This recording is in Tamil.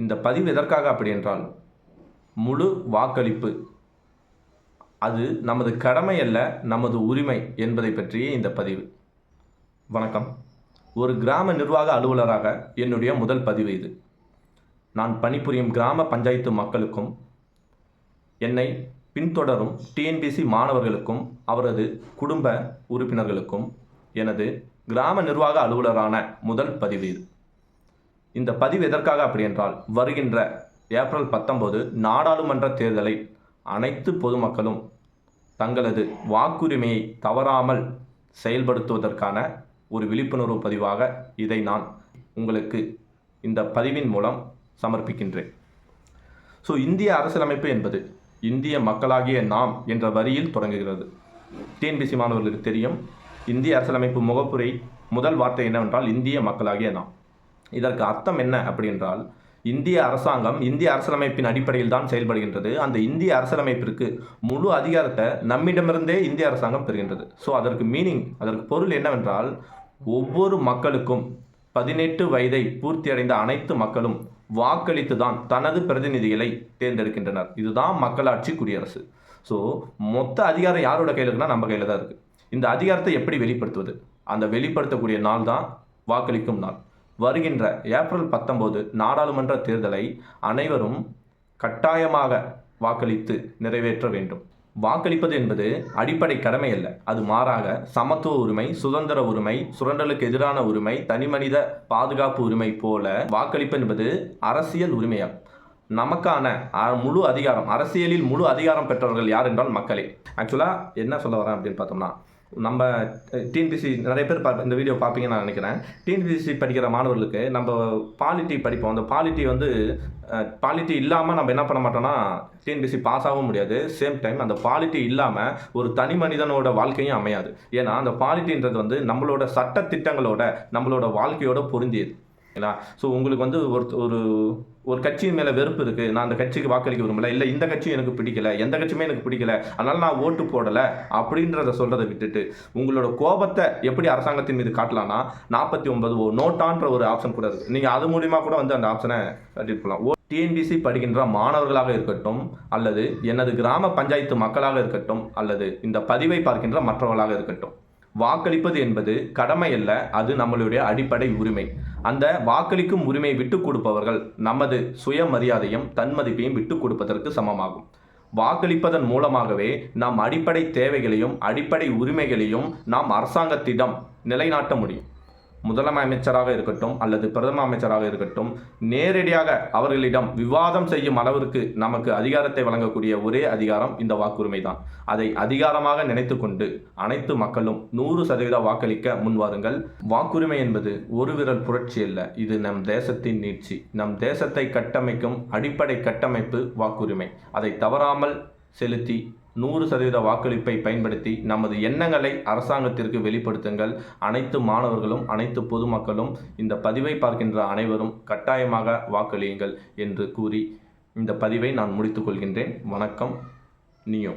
இந்த பதிவு எதற்காக அப்படி என்றால் முழு வாக்களிப்பு. அது நமது கடமை அல்ல நமது உரிமை என்பதை பற்றியே இந்த பதிவு. வணக்கம். ஒரு கிராம நிர்வாக அலுவலராக என்னுடைய முதல் பதிவு இது. நான் பணிபுரியும் கிராம பஞ்சாயத்து மக்களுக்கும் என்னை பின்தொடரும் டிஎன்பிசி மாணவர்களுக்கும் அவரது குடும்ப உறுப்பினர்களுக்கும் எனது கிராம நிர்வாக அலுவலரான முதல் பதிவு இது. இந்த பதிவு எதற்காக அப்படி என்றால் வருகின்ற ஏப்ரல் பத்தொம்போது நாடாளுமன்ற தேர்தலை அனைத்து பொதுமக்களும் தங்களது வாக்குரிமையை தவறாமல் செயல்படுத்துவதற்கான ஒரு விழிப்புணர்வு பதிவாக இதை நான் உங்களுக்கு இந்த பதிவின் மூலம் சமர்ப்பிக்கின்றேன். ஸோ இந்திய அரசியலமைப்பு என்பது இந்திய மக்களாகிய நாம் என்ற வரியில் தொடங்குகிறது. டிஎன்பிசி மாணவர்களுக்கு தெரியும் இந்திய அரசியலமைப்பு முகப்புரை முதல் வார்த்தை என்னவென்றால் இந்திய மக்களாகிய நாம். இதற்கு அர்த்தம் என்ன அப்படி என்றால் இந்திய அரசாங்கம் இந்திய அரசியலமைப்பின் அடிப்படையில் தான் செயல்படுகின்றது. அந்த இந்திய அரசியலமைப்பிற்கு முழு அதிகாரத்தை நம்மிடமிருந்தே இந்திய அரசாங்கம் பெறுகின்றது ஸோ அதற்கு மீனிங் அதற்கு பொருள் என்னவென்றால் ஒவ்வொரு மக்களுக்கும் பதினெட்டு வயதை பூர்த்தி அடைந்த அனைத்து மக்களும் வாக்களித்து தான் தனது பிரதிநிதிகளை தேர்ந்தெடுக்கின்றனர். இதுதான் மக்களாட்சி குடியரசு. ஸோ மொத்த அதிகாரம் யாரோட கையில் இருக்குன்னா நம்ம கையில் தான் இருக்குது இந்த அதிகாரத்தை எப்படி வெளிப்படுத்துவது? அந்த வெளிப்படுத்தக்கூடிய நாள் தான் வாக்களிக்கும் நாள். வருகின்ற ஏப்ரல் பத்தொம்போது நாடாளுமன்ற தேர்தலை அனைவரும் கட்டாயமாக வாக்களித்து நிறைவேற்ற வேண்டும். வாக்களிப்பது என்பது அடிப்படை கடமை அல்ல. அது மாறாக சமத்துவ உரிமை சுதந்திர உரிமை சுரண்டலுக்கு எதிரான உரிமை தனிமனித பாதுகாப்பு உரிமை போல வாக்களிப்பு என்பது அரசியல் உரிமையாகும் நமக்கான அ- முழு அதிகாரம் அரசியலில் முழு அதிகாரம் பெற்றவர்கள் யார் என்றால் மக்களே. ஆக்சுவலாக என்ன சொல்ல வரேன் அப்படின்னு பார்த்தோம்னா நம்ம டிஎன்பிசி நிறைய பேர் பா இந்த வீடியோ பார்ப்பீங்கன்னு நான் நினைக்கிறேன். டிஎன்பிசி படிக்கிற மாணவர்களுக்கு நம்ம பாலிட்டி படிப்போம். அந்த பாலிட்டி வந்து பாலிட்டி இல்லாமல் நம்ம என்ன பண்ண மாட்டோம்னா டிஎன்பிசி பாஸ் ஆகவும் முடியாது. சேம் டைம் அந்த பாலிட்டி இல்லாமல் ஒரு தனி மனிதனோட வாழ்க்கையும் அமையாது. ஏன்னா அந்த பாலிட்டின்றது வந்து நம்மளோட சட்ட திட்டங்களோட நம்மளோட வாழ்க்கையோட பொருந்தியது. ஓகேங்களா? ஸோ உங்களுக்கு வந்து ஒரு ஒரு ஒரு கட்சியின் மேலே வெறுப்பு இருக்குது நான் அந்த கட்சிக்கு வாக்களிக்க விரும்பல. இல்லை இந்த கட்சியும் எனக்கு பிடிக்கல. எந்த கட்சியுமே எனக்கு பிடிக்கல. அதனால் நான் ஓட்டு போடலை அப்படின்றத சொல்கிறத விட்டுட்டு உங்களோட கோபத்தை எப்படி அரசாங்கத்தின் மீது காட்டலாம்னா நாற்பத்தி ஒன்பது ஓ நோட்டான்ற ஒரு ஆப்ஷன் கூட இருக்குது நீங்கள் அது மூலிமா கூட வந்து அந்த ஆப்ஷனை கட்டிட்டு போகலாம் ஓ டிஎன்பிசி படிக்கின்ற மாணவர்களாக இருக்கட்டும் அல்லது எனது கிராம பஞ்சாயத்து மக்களாக இருக்கட்டும் அல்லது இந்த பதிவை பார்க்கின்ற மற்றவர்களாக இருக்கட்டும். வாக்களிப்பது என்பது கடமை அல்ல. அது நம்மளுடைய அடிப்படை உரிமை. அந்த வாக்களிக்கும் உரிமையை விட்டுக் கொடுப்பவர்கள் நமது சுயமரியாதையும் தன்மதிப்பையும் விட்டுக் கொடுப்பதற்கு சமமாகும். வாக்களிப்பதன் மூலமாகவே நாம் அடிப்படை தேவைகளையும் அடிப்படை உரிமைகளையும் நாம் அரசாங்கத்திடம் நிலைநாட்ட முடியும். முதலமைச்சராக இருக்கட்டும் அல்லது பிரதம அமைச்சராக இருக்கட்டும் நேரடியாக அவர்களிடம் விவாதம் செய்யும் அளவிற்கு நமக்கு அதிகாரத்தை வழங்கக்கூடிய ஒரே அதிகாரம் இந்த வாக்குரிமை தான் அதை அதிகாரமாக நினைத்துக்கொண்டு அனைத்து மக்களும் நூறு சதவீத வாக்களிக்க முன்வாருங்கள் வாக்குரிமை என்பது ஒரு விரல் புரட்சி அல்ல இது நம் தேசத்தின் நீட்சி. நம் தேசத்தை கட்டமைக்கும் அடிப்படை கட்டமைப்பு வாக்குரிமை. அதை தவறாமல் செலுத்தி நூறு சதவீத வாக்களிப்பை பயன்படுத்தி நமது எண்ணங்களை அரசாங்கத்திற்கு வெளிப்படுத்துங்கள். அனைத்து மாணவர்களும் அனைத்து பொதுமக்களும் இந்த பதிவை பார்க்கின்ற அனைவரும் கட்டாயமாக வாக்களியுங்கள் என்று கூறி இந்த பதிவை நான் முடித்துக் கொள்கின்றேன். வணக்கம். நியோ.